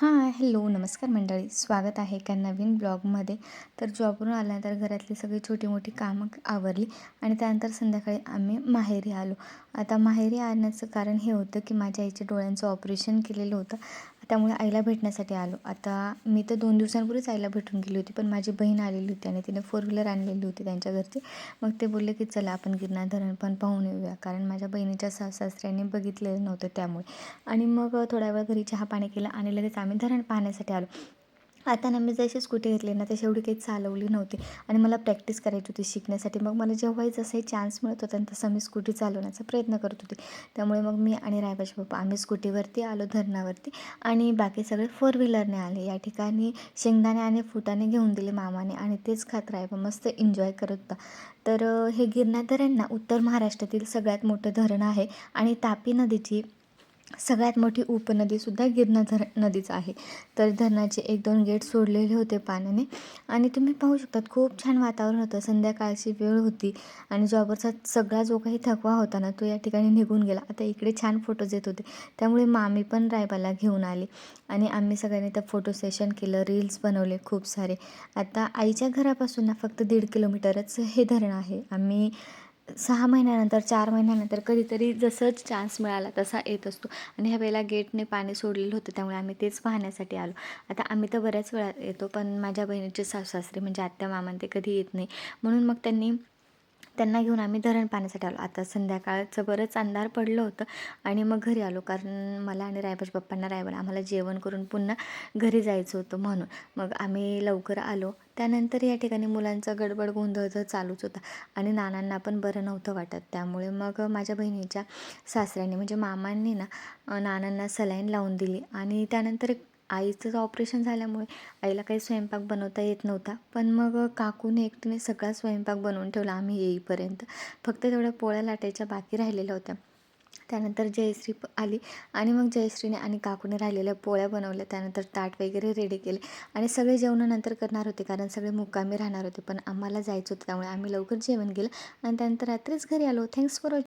हां हॅलो नमस्कार मंडळी. स्वागत आहे एका नवीन ब्लॉगमध्ये. तर जॉबवरून आल्यानंतर घरातली सगळी छोटी मोठी कामं आवरली आणि त्यानंतर संध्याकाळी आम्ही माहेरी आलो. आता माहेरी आणण्याचं कारण हे होतं की माझ्या आईच्या डोळ्यांचं ऑपरेशन केलेलं होतं. त्यामुळे आईला भेटण्यासाठी आलो. आता मी तर दोन दिवसांपूर्वीच आईला भेटून गेली होती पण माझी बहीण आलेली होती आणि तिने फोर व्हीलर आणलेली होती त्यांच्या घरची. मग ते बोलले की चला आपण गिरणार धरण पण पाहून येऊया कारण माझ्या बहिणीच्या सासऱ्यांनी बघितलेलं नव्हतं त्यामुळे. आणि मग थोड्या वेळ घरी चहा पाणी केलं आणि लगेच आम्ही धरण पाहण्यासाठी आलो. आता ना मी जशी स्कूटी घेतली ना तशी एवढी काही चालवली नव्हती. आणि मला प्रॅक्टिस करायची होती शिकण्यासाठी. मग मला जेव्हाही जसाही चान्स मिळत होता तसं मी स्कूटी चालवण्याचा प्रयत्न करत होते. त्यामुळे मग मी आणि रायबाचे बाप्पा आम्ही स्कूटीवरती आलो धरणावरती. आणि बाकी सगळे फोर व्हीलरने आले. या ठिकाणी शेंगदाणे आणि फुटाने घेऊन दिले मामाने. आणि तेच खात रायबा मस्त एन्जॉय करत होता. तर हे गिरनार धरण ना उत्तर महाराष्ट्रातील सगळ्यात मोठं धरण आहे. आणि तापी नदीची सगळ्यात मोठी उपनदीसुद्धा गिरणा धर नदीच आहे. तर धरणाचे एक दोन गेट सोडलेले होते पाण्याने. आणि तुम्ही पाहू शकतात खूप छान वातावरण होतं. संध्याकाळची वेळ होती आणि जॉबरचा सगळा जो काही थकवा होता ना तो या ठिकाणी निघून गेला. आता इकडे छान फोटोज येत होते. त्यामुळे मामी पण रायबाला घेऊन आली. आणि आम्ही सगळ्यांनी त्या फोटो सेशन केलं. रील्स बनवले खूप सारे. आता आईच्या घरापासून ना फक्त दीड किलोमीटरच हे धरण आहे. आम्ही सहा महिन्यानंतर चार महिन्यानंतर कधीतरी जसंच चान्स मिळाला तसा येत असतो. आणि ह्या वेळेला गेटने पाणी सोडलेलं होतं त्यामुळे आम्ही तेच पाहण्यासाठी आलो. आता आम्ही तर बऱ्याच वेळा येतो पण माझ्या बहिणीचे सासू म्हणजे आत्या मामा ते कधी येत नाही. म्हणून मग त्यांनी त्यांना घेऊन आम्ही धरण पाण्यासाठी आलो. आता संध्याकाळचं बरंच अंधार पडलं होतं आणि मग घरी आलो. कारण मला आणि रायबाज बाप्पांना रायबाला आम्हाला जेवण करून पुन्हा घरी जायचं होतं म्हणून. मग आम्ही लवकर आलो. त्यानंतर या ठिकाणी मुलांचा गडबड गोंधळ तर चालूच होता आणि नानांना पण बरं नव्हतं वाटत. त्यामुळे मग माझ्या बहिणीच्या सासऱ्याने म्हणजे मामांनी ना नानांना सलाईन लावून दिली आणि त्यानंतर एक आईचं ऑपरेशन झाल्यामुळे आईला काही स्वयंपाक बनवता येत नव्हता. पण मग काकूने एकटीने सगळा स्वयंपाक बनवून ठेवला. आम्ही येईपर्यंत. फक्त तेवढ्या पोळ्या लाटायच्या बाकी राहिलेल्या होत्या. त्यानंतर जयश्री आली आणि मग जयश्रीने आणि काकूने राहिलेल्या पोळ्या बनवल्या. त्यानंतर ताट वगैरे रेडी केले. आणि सगळे जेवणानंतर करणार होते. कारण सगळे मुक्कामी राहणार होते. पण आम्हाला जायचं होतं. त्यामुळे आम्ही लवकर जेवण केलं. आणि त्यानंतर रात्रीच घरी आलो. Thanks for